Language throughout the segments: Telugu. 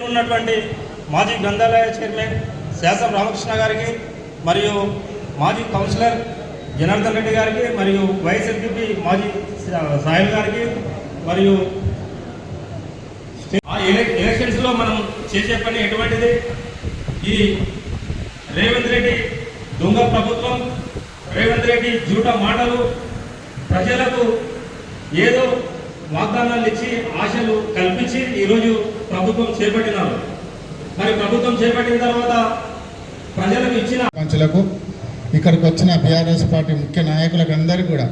ఉన్నటువంటి మాజీ గ్రంథాలయ చైర్మన్ శాసం రామకృష్ణ గారికి మరియు మాజీ కౌన్సిలర్ జనార్దన్ రెడ్డి గారికి మరియు వైఎస్ఎల్పీ మాజీ సాహిల్ గారికి మరియు ఆ ఎలక్షన్స్లో మనం చేసే పని ఎటువంటిది? ఈ రేవంత్ రెడ్డి దొంగ ప్రభుత్వం రేవంత్ రెడ్డి జూట మాటలు ప్రజలకు ఏదో వాగ్దానాలు ఇచ్చి ఆశలు కల్పించి ఈరోజు ప్రభుత్వం చేపట్టినారు. మరి ప్రభుత్వం చేపట్టిన తర్వాత ప్రజలకు ఇచ్చిన పంచులకు ఇక్కడికి వచ్చిన బీఆర్ఎస్ పార్టీ ముఖ్య నాయకులకు అందరికీ కూడా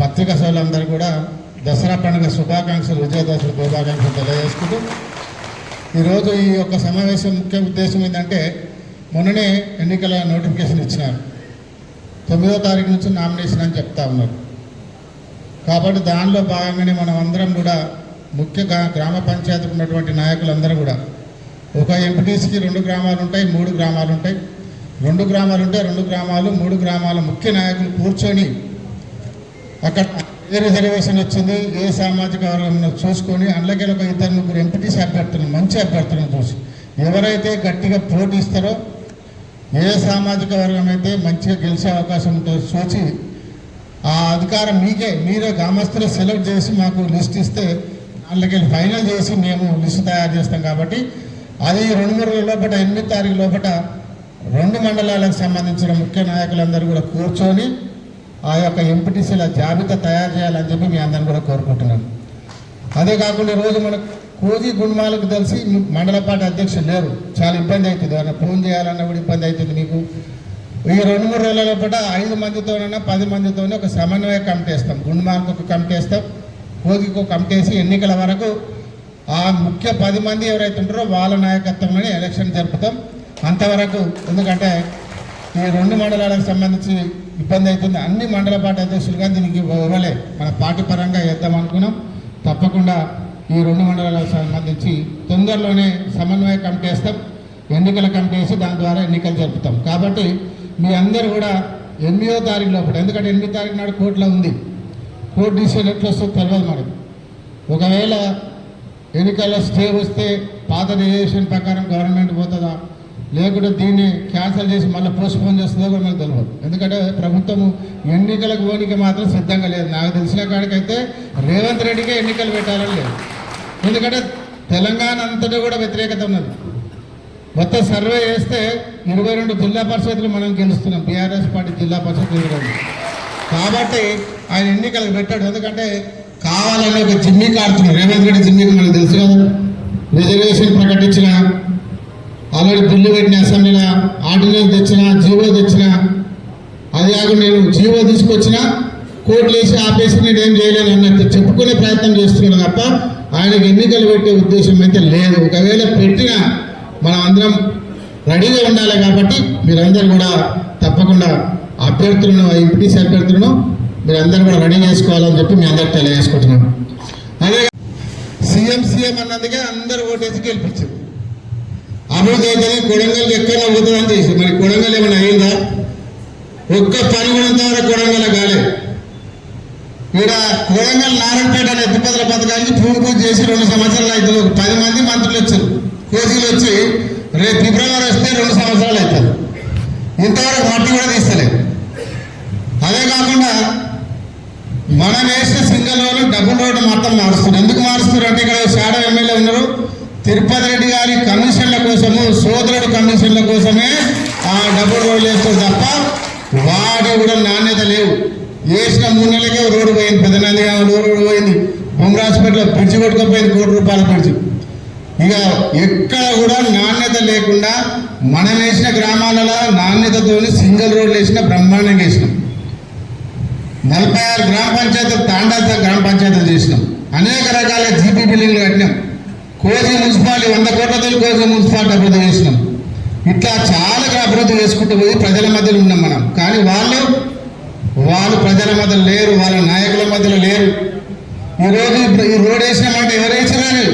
పత్రికా సోళ్ళందరూ కూడా దసరా పండుగ శుభాకాంక్షలు విజయదశమి శుభాకాంక్షలు తెలియజేసుకుంటూ ఈరోజు ఈ యొక్క సమావేశం ముఖ్య ఉద్దేశం ఏంటంటే మొన్ననే ఎన్నికల నోటిఫికేషన్ ఇచ్చినారు. తొమ్మిదో తారీఖు నుంచి నామినేషన్ అని చెప్తా ఉన్నారు. కాబట్టి దానిలో భాగంగానే మనం అందరం కూడా ముఖ్య గ్రా- గ్రామ పంచాయతీకి ఉన్నటువంటి నాయకులందరూ కూడా ఒక ఎంపీటీసీకి రెండు గ్రామాలు ఉంటాయి మూడు గ్రామాలు ఉంటాయి. రెండు గ్రామాలు ఉంటే రెండు గ్రామాలు మూడు గ్రామాల ముఖ్య నాయకులు కూర్చొని అక్కడ ఏ రిజర్వేషన్ వచ్చింది ఏ సామాజిక వర్గం చూసుకొని అందులోకి ఒక ఇద్దరు ముగ్గురు ఎంపీటీసీ అభ్యర్థులను మంచి అభ్యర్థులను చూసి ఎవరైతే గట్టిగా పోటీస్తారో ఏ సామాజిక వర్గం అయితే మంచిగా గెలిచే అవకాశం ఉంటుందో చూసి ఆ అధికారం మీకే మీరే గ్రామస్తులు సెలెక్ట్ చేసి మాకు లిస్ట్ ఇస్తే దాంట్లోకి ఫైనల్ చేసి మేము లిస్ట్ తయారు చేస్తాం కాబట్టి అది రెండు మూడు రోజుల లోపల ఎనిమిది తారీఖు లోపల రెండు మండలాలకు సంబంధించిన ముఖ్య నాయకులందరూ కూడా కూర్చొని ఆ యొక్క ఎంపీటీసీల జాబితా తయారు చేయాలని చెప్పి మీ అందరిని కూడా కోరుకుంటున్నాను అదే కాకుండా ఈరోజు మన కోజీ గుండ్మాలకు తెలిసి మండల పార్టీ అధ్యక్షులు లేరు. చాలా ఇబ్బంది అవుతుంది. ఏమైనా ఫోన్ చేయాలన్నా కూడా ఇబ్బంది అవుతుంది మీకు. ఈ రెండు మూడు రోజుల లోపల ఐదు మందితోనైనా పది మందితోనే ఒక సమన్వయ కమిటీ వేస్తాం. గుండ్మాలకు ఒక కమిటీ వేస్తాం. కోజికి ఒక కమిటీ ఎన్నికల వరకు ఆ ముఖ్య పది మంది ఎవరైతే ఉంటారో వాళ్ళ నాయకత్వంలోనే ఎలక్షన్ జరుపుతాం. అంతవరకు ఎందుకంటే ఈ రెండు మండలాలకు సంబంధించి ఇబ్బంది అవుతుంది. అన్ని మండల పార్టీ అధ్యక్షులుగా దీనికి ఇవ్వలే మన పార్టీ పరంగా వేద్దాం అనుకున్నాం. తప్పకుండా ఈ రెండు మండలాలకు సంబంధించి తొందరలోనే సమన్వయ కమిటీ వేస్తాం. ఎన్నికల కమిటీ వేసి దాని ద్వారా ఎన్నికలు జరుపుతాం. కాబట్టి మీ అందరూ కూడా ఎనిమిదో తారీఖు లోపల ఎందుకంటే ఎనిమిది తారీఖు నాడు కోర్టులో ఉంది. కోర్టు డిసిషన్ ఎట్లా వస్తుందో తెలియదు మనకు ఒకవేళ ఎన్నికల్లో స్టే వస్తే పాత రిజర్వేషన్ ప్రకారం గవర్నమెంట్ పోతుందా? లేకుంటే దీన్ని క్యాన్సిల్ చేసి మళ్ళీ పోస్ట్పోన్ చేస్తుందో కూడా మనకు తెలియదు ఎందుకంటే ప్రభుత్వం ఎన్నికలకు పోనీకి మాత్రం సిద్ధంగా లేదు. నాకు తెలిసిన కాడికైతే రేవంత్ రెడ్డికే ఎన్నికలు పెట్టాలని లేదు. ఎందుకంటే తెలంగాణ అంతటా కూడా వ్యతిరేకత ఉన్నది. మొత్తం సర్వే చేస్తే ఇరవై రెండు జిల్లా పరిషత్లు మనం గెలుస్తున్నాం. బీఆర్ఎస్ పార్టీ జిల్లా పరిషత్ ఇరవై కాబట్టి ఆయన ఎన్నికలకు పెట్టాడు. ఎందుకంటే కావాలని ఒక జిమ్మి కాడుతున్నాడు రేవంత్ రెడ్డి జిమ్మికి మనకు తెలుసు కదా. రిజర్వేషన్ ప్రకటించిన ఆల్రెడీ బిల్లు పెట్టిన అసెంబ్లీలో ఆర్డినెన్స్ తెచ్చిన జీవో తెచ్చిన అది కాకుండా నేను జీవో తీసుకొచ్చిన కోర్టులు వేసి ఆపేసి నేను ఏం చేయలేను అన్నట్టు చెప్పుకునే ప్రయత్నం చేస్తున్నాడు తప్ప ఆయనకు ఎన్నికలు పెట్టే ఉద్దేశం అయితే లేదు. ఒకవేళ పెట్టినా మనం అందరం రెడీగా ఉండాలి కాబట్టి మీరందరూ కూడా తప్పకుండా అభ్యర్థులను ఎంపీటీసీ అభ్యర్థులను మీరందరూ కూడా రెడీ చేసుకోవాలని చెప్పి మీ అందరికి తెలియజేసుకుంటున్నాను. అదే సీఎం సీఎం అన్నందుకే అందరూ ఓటేసి గెలిపించారు. అభివృద్ధి అయితే కొడంగల్ ఎక్కడ అవుతుందని చేసి మరి కొడంగల్ ఏమైనా అయిందా? ఒక్క పని కూడా ఇంతవరకు కొడంగల్ కాలే. ఇక్కడ కొడంగల్ నారాయణపేట అనే ఎత్తిపదల పథకానికి భూమి పూజ చేసి రెండు సంవత్సరాలు అవుతుంది. ఒక పది మంది మంత్రులు వచ్చారు. కోచీలు వచ్చి రేపు ఫిబ్రవరి వస్తే రెండు సంవత్సరాలు అవుతుంది. ఇంతవరకు మట్టి కూడా తీస్తలేదు. అదే కాకుండా మనం వేసిన సింగల్ రోడ్డు డబుల్ రోడ్డు మొత్తం మారుస్తున్నారు. ఎందుకు మారుస్తున్నారు అంటే ఇక్కడ షాడో ఎమ్మెల్యే ఉన్నారు. తిరుపతి రెడ్డి గారి కమిషన్ల కోసము సోదరుడు కమిషన్ల కోసమే ఆ డబుల్ రోడ్లు వేస్తారు తప్ప వాటి కూడా నాణ్యత లేవు. వేసిన మూడు నెలలకే రోడ్డు పోయింది. పెద్దనంది రోడ్డు పోయింది. బొమ్మరాజపేటలో పిడిచి కొట్టుకుపోయింది కోటి రూపాయల పిడిచి ఇక ఎక్కడ కూడా నాణ్యత లేకుండా మనం వేసిన గ్రామాలలో నాణ్యతతోని సింగిల్ రోడ్లు వేసిన బ్రహ్మాండంగా వేసినాం. నలభై ఆరు గ్రామ పంచాయతీలు తాండాలతో గ్రామ పంచాయతీలు చేసినాం. అనేక రకాల జీపీ బిల్డింగ్లు కట్టినాం. కోజీ మున్సిపాలిటీ వంద కోట్లతో కోజీ మున్సిపాలిటీ అభివృద్ధి చేసినాం. ఇట్లా చాలా అభివృద్ధి చేసుకుంటూ పోయి ప్రజల మధ్యలో ఉన్నాం మనం. కానీ వాళ్ళు వాళ్ళు ప్రజల మధ్యలో లేరు వాళ్ళ నాయకుల మధ్యలో లేరు. ఈరోజు ఈ రోడ్ వేసినామంటే ఎవరు వేసినారు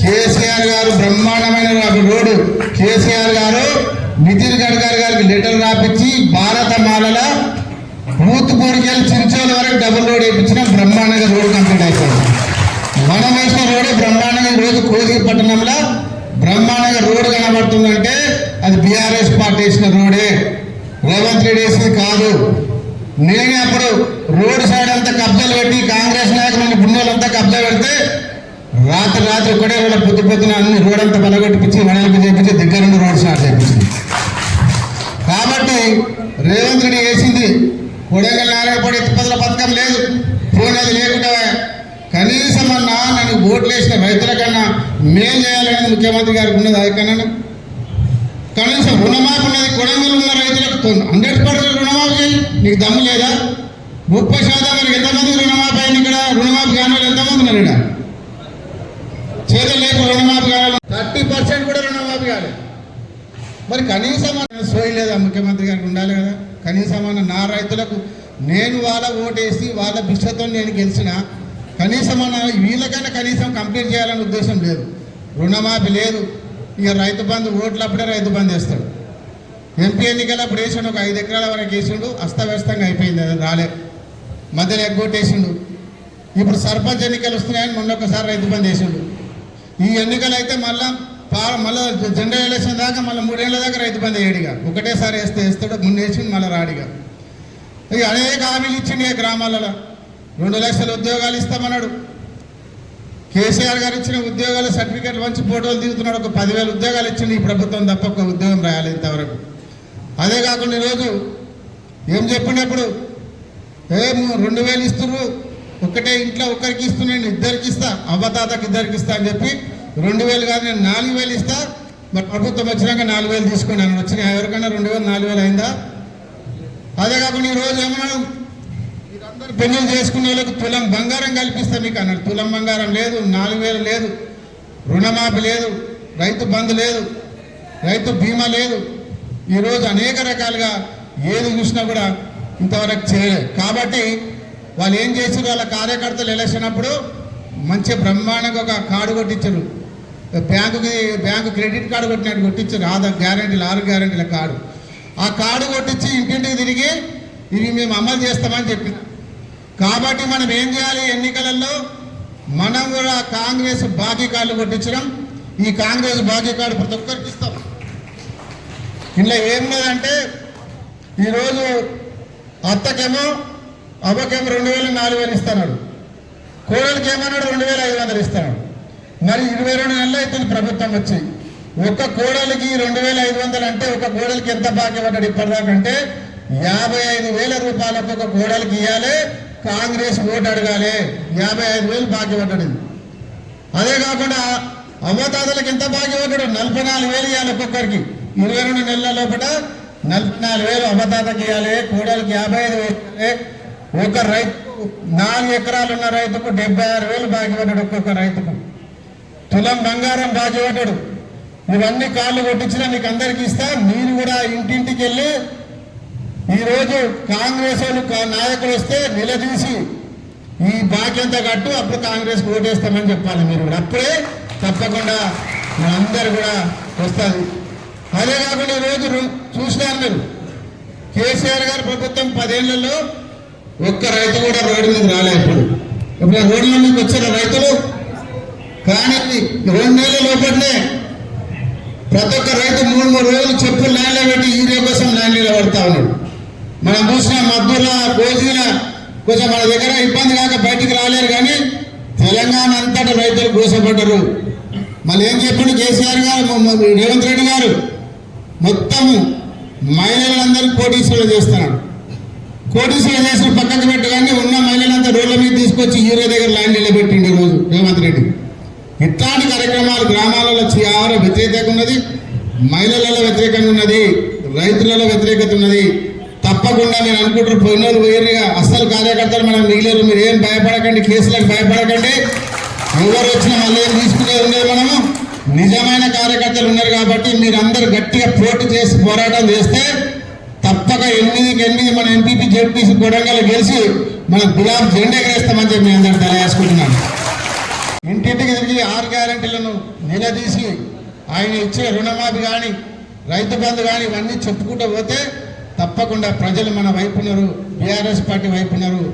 కేసీఆర్ గారు బ్రహ్మాండమైన రోడ్డు కేసీఆర్ గారు నితిన్ గడ్కరీ గారికి లెటర్ రాపించి భారత మాలల బూత్ వెళ్ళి చించోల వరకు డబుల్ రోడ్ వేయించిన బ్రహ్మాండంగా రోడ్ కంప్లీట్ అయిపోయింది. మనం వేసిన రోడ్డు బ్రహ్మాండంగా రోజు కోసి పట్టణంలో బ్రహ్మాండంగా రోడ్డు కనబడుతుందంటే అది బీఆర్ఎస్ పార్టీ వేసిన రోడే రేవంత్ రెడ్డి వేసింది కాదు. నేనే అప్పుడు రోడ్డు సైడ్ అంతా కబ్జాలు పెట్టి కాంగ్రెస్ నాయకులని గుండెలంతా కబ్జా పెడితే రాత్రి రాత్రి ఒకటే రోజు పొద్దు పొద్దున అన్ని రోడ్ అంతా పలగొట్టిపించి వడలకు చేయించి దగ్గర నుండి రోడ్ స్టార్ట్ చేయించింది కాబట్టి రేవంత్ రెడ్డి వేసింది కొడగల్ నారాయణపడి ఎత్తిపదల పథకం లేదు. ఫోన్ అది లేకుండా కనీసం అన్నా నన్ను ఓట్లు వేసిన రైతుల కన్నా మేం చేయాలనేది ముఖ్యమంత్రి గారికి ఉన్నది అది కన్నా కనీసం రుణమాఫీ ఉన్నది కొడంగల్ ఉన్న రైతులకు హండ్రెడ్ పర్సెంట్ రుణమాఫీ చేయి. నీకు దమ్ము లేదా? ముప్పై శాతం మరి ఎంతమంది రుణమాఫీ అయింది ఇక్కడ రుణమాఫీ కాని వాళ్ళు ఎంతమంది ఉన్నారు ఇక్కడ? చేతులు లేక రుణమాఫీ కావాలి థర్టీ పర్సెంట్ కూడా రుణమాఫీ కాలేదు. మరి కనీసం అన్న సోయి లేదా ముఖ్యమంత్రి గారికి ఉండాలి కదా. కనీసం నా రైతులకు నేను వాళ్ళ ఓటేసి వాళ్ళ భిక్షతో నేను గెలిచిన కనీసం అన్న వీళ్ళకైనా కనీసం కంప్లీట్ చేయాలనే ఉద్దేశం లేదు. రుణమాఫీ లేదు. ఇక రైతు బంధు ఓట్లప్పుడే రైతు బంధు వేస్తాడు. ఎంపీ ఎన్నికలప్పుడు వేసిండు ఒక ఐదు ఎకరాల వరకు వేసిండు అస్తవ్యస్తంగా అయిపోయింది అది రాలే. మధ్యలో ఎగ్గొట్టేసిండు ఇప్పుడు సర్పంచ్ ఎన్నికలు వస్తున్నాయని మొన్న ఒకసారి రైతు బంధు వేసిండు. ఈ ఎన్నికలు అయితే మళ్ళీ మళ్ళీ జెండా ఎలక్షన్ దాకా మళ్ళీ మూడేళ్ళ దాకా రైతు బంద్ వేయడిగా ఒకటేసారి వేస్తే వేస్తాడు ముందు మళ్ళీ రాడిగా. ఇక అనేక హామీలు ఇచ్చిండే గ్రామాలలో. రెండు లక్షల ఉద్యోగాలు ఇస్తామన్నాడు. కేసీఆర్ గారు ఇచ్చిన ఉద్యోగాల సర్టిఫికెట్లు మంచి ఫోటోలు దిగుతున్నాడు. ఒక పదివేల ఉద్యోగాలు ఇచ్చింది ఈ ప్రభుత్వం తప్ప ఒక ఉద్యోగం రాయాలి ఇంతవరకు. అదే కాకుండా ఈరోజు ఏం చెప్పినప్పుడు ఏ రెండు వేలు ఇస్తున్నారు ఒకటే ఇంట్లో ఒకరికి ఇస్తున్నాను ఇద్దరికి ఇస్తా అవ్వతాతకి ఇద్దరికి ఇస్తా అని చెప్పి రెండు వేలు కాదు నేను నాలుగు వేలు ఇస్తా. మరి ప్రభుత్వం వచ్చినాక నాలుగు వేలు తీసుకున్నాను వచ్చిన ఎవరికైనా రెండు వేలు నాలుగు వేలు అయిందా? అదే కాకుండా ఈరోజు రోజు మీరందరూ పెళ్ళి చేసుకునే వాళ్ళకి తులం బంగారం కల్పిస్తా మీకు అన్నాడు. తులం బంగారం లేదు నాలుగు వేలు లేదు. రుణమాఫీ లేదు రైతు బంధు లేదు రైతు బీమా లేదు. ఈరోజు అనేక రకాలుగా ఏది చూసినా కూడా ఇంతవరకు చేయలేదు. కాబట్టి వాళ్ళు ఏం చేసారు వాళ్ళ కార్యకర్తలు ఎలక్షన్ అప్పుడు మంచి బ్రహ్మాండంగా ఒక కార్డు కొట్టించారు. బ్యాంకుకి బ్యాంకు క్రెడిట్ కార్డు కొట్టినట్టు కొట్టించారు ఆధార్ గ్యారంటీలు ఆరు గ్యారంటీల కార్డు. ఆ కార్డు కొట్టించి ఇంటింటికి తిరిగి ఇవి మేము అమలు చేస్తామని చెప్పి. కాబట్టి మనం ఏం చేయాలి ఎన్నికలలో? మనం కూడా కాంగ్రెస్ బాకీ కార్డులు కొట్టించడం. ఈ కాంగ్రెస్ బాకీ కార్డు ప్రతి ఒక్కరికి ఇస్తాం. ఇందులో ఏం లేదంటే ఈరోజు అత్తకేమో అవ్వకేమో రెండు వేలు నాలుగు వేలు ఇస్తున్నాడు కోడలకేమన్నాడు రెండు వేల ఐదు వందలు ఇస్తాడు మరి ఇరవై రెండు నెలలు అవుతుంది ప్రభుత్వం వచ్చి. ఒక కోడలికి రెండు వేల ఐదు వందలు అంటే ఒక కోడలికి ఎంత బాకీ పడ్డాడు ఇప్పటిదాకంటే యాభై ఐదు వేల రూపాయలకు ఒక కోడలికి ఇవ్వాలి కాంగ్రెస్ ఓటు అడగాలి. యాభై ఐదు వేలు బాకీ పడ్డాడు ఇది. అదే కాకుండా అవ్వతాతలకు ఎంత బాకీ పడ్డాడు నలభై నాలుగు వేలు ఇవ్వాలి ఒక్కొక్కరికి. ఇరవై రెండు నెలల లోపల నలభై నాలుగు వేలు అమ్మతాతకి ఇవ్వాలి కోడలికి యాభై ఐదు వేలు ఒక రైతు నాలుగు ఎకరాలు ఉన్న రైతుకు డెబ్బై ఆరు వేలు బాకీ పడ్డాడు ఒక్కొక్క రైతుకు. తులం బంగారం బాకీ పడ్డాడు ఇవన్నీ కాళ్ళు కొట్టించినా మీకు అందరికి ఇస్తా మీరు కూడా ఇంటింటికి వెళ్ళి ఈరోజు కాంగ్రెస్ వాళ్ళు కా- నాయకులు వస్తే నిలదీసి ఈ బాధ్యత కట్టు అప్పుడు కాంగ్రెస్ ఓటేస్తామని చెప్పాలి మీరు కూడా. అప్పుడే తప్పకుండా అందరు కూడా వస్తుంది. అదే కాకుండా ఈరోజు చూసినారు మీరు కేసీఆర్ గారి ప్రభుత్వం పదేళ్ళలో ఒక్క రైతు కూడా రోడ్డు మీద రాలేదు ఇప్పుడు. ఇప్పుడు రోడ్ల మీదకి వచ్చిన రైతులు కానీ రెండు నెలల లోపలనే ప్రతి ఒక్క రైతు మూడు మూడు రోజులు చెప్పులు లైన్లో పెట్టి యూరియా కోసం లైన్ నిలబడతా ఉన్నాడు. మనం చూసిన మద్దూల గోజీల కొంచెం మన దగ్గర ఇబ్బంది కాక బయటికి రాలేరు కానీ తెలంగాణ అంతటా రైతులు కోసపడ్డరు మళ్ళీ ఏం చెప్పిండు కేసీఆర్ గారు రేవంత్ రెడ్డి గారు? మొత్తం మహిళలందరూ కోటీశ్వరులు చేస్తున్నాడు కోటీశ్వరులు చేసిన పక్కకు పెట్టు కానీ ఉన్న మహిళలంతా రోడ్ల మీద తీసుకొచ్చి యూరియా దగ్గర ల్యాండ్ నిలబెట్టిండు ఈరోజు రేవంత్ రెడ్డి. ఇట్లాంటి కార్యక్రమాలు గ్రామాలలో చాలా వ్యతిరేకత ఉన్నది మహిళలలో వ్యతిరేకంగా ఉన్నది రైతులలో వ్యతిరేకత ఉన్నది. తప్పకుండా నేను అనుకుంటున్న పోయిన వాళ్ళు అసలు అస్సలు కార్యకర్తలు మనం మిగిలేరు మీరు ఏం భయపడకండి కేసులకు భయపడకండి. ఎవరు వచ్చినా మళ్ళీ ఏం తీసుకునేది ఉండేది మనము. నిజమైన కార్యకర్తలు ఉన్నారు కాబట్టి మీరందరూ గట్టిగా పోటీ చేసి పోరాటం చేస్తే తప్పక ఎనిమిదికి ఎనిమిది మన ఎంపీపీ జడ్పీసీ కొడంగల్ గెలిచి మన గులాబ్ జెండా ఎగరేస్తామని చెప్పి మీ అందరూ తెలియజేసుకుంటున్నాను. ఇంటింటికి తిరిగి ఆరు గ్యారంటీలను నిలదీసి ఆయన ఇచ్చే రుణమాఫీ కానీ రైతు బంధు కానీ ఇవన్నీ చెప్పుకుంటూ పోతే తప్పకుండా ప్రజలు మన వైపున్నారు బీఆర్ఎస్ పార్టీ వైపు ఉన్నారు.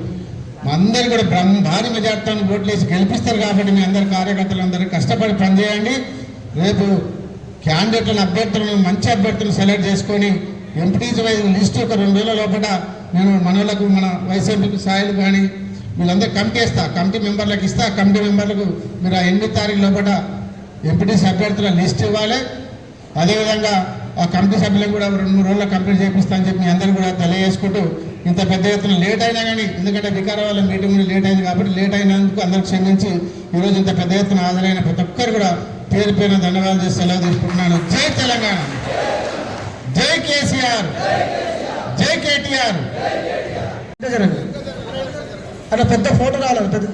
అందరు కూడా బ్రహ్మ భారీ మెజార్టీని ఓట్లేసి గెలిపిస్తారు కాబట్టి మీ అందరి కార్యకర్తలు అందరూ కష్టపడి పనిచేయండి. రేపు క్యాండిడేట్లను అభ్యర్థులను మంచి అభ్యర్థులను సెలెక్ట్ చేసుకొని ఎంపీటీసీ వైజ్ లిస్ట్ ఒక రెండు వేల లోపల నేను మనలకు మన వైసీపీ స్థాయిలు కానీ వీళ్ళందరూ కమిటీ ఇస్తా కమిటీ మెంబర్లకు ఇస్తా కమిటీ మెంబర్లకు మీరు ఆ ఎనిమిది తారీఖు లోపల ఎంపీటీసీ అభ్యర్థుల లిస్ట్ ఇవ్వాలి. అదేవిధంగా ఆ కమిటీ సభ్యులకు కూడా రెండు మూడు రోజుల్లో కంప్లీట్ చేపిస్తా అని చెప్పి మీ అందరూ కూడా తెలియజేసుకుంటూ ఇంత పెద్ద ఎత్తున లేట్ అయినా కానీ ఎందుకంటే వికారాబాద్ మీటింగ్ కూడా లేట్ అయింది కాబట్టి లేట్ అయినందుకు అందరికి క్షమించి ఈరోజు ఇంత పెద్ద ఎత్తున హాజరైన ప్రతి ఒక్కరు కూడా పేరు పేరున ధన్యవాదాలు చేసి సెలవు తీసుకుంటున్నాను. జై తెలంగాణ. జై కేసీఆర్. జై కేటీఆర్. అట్లా పెద్ద ఫోటో రావాలి పెద్ద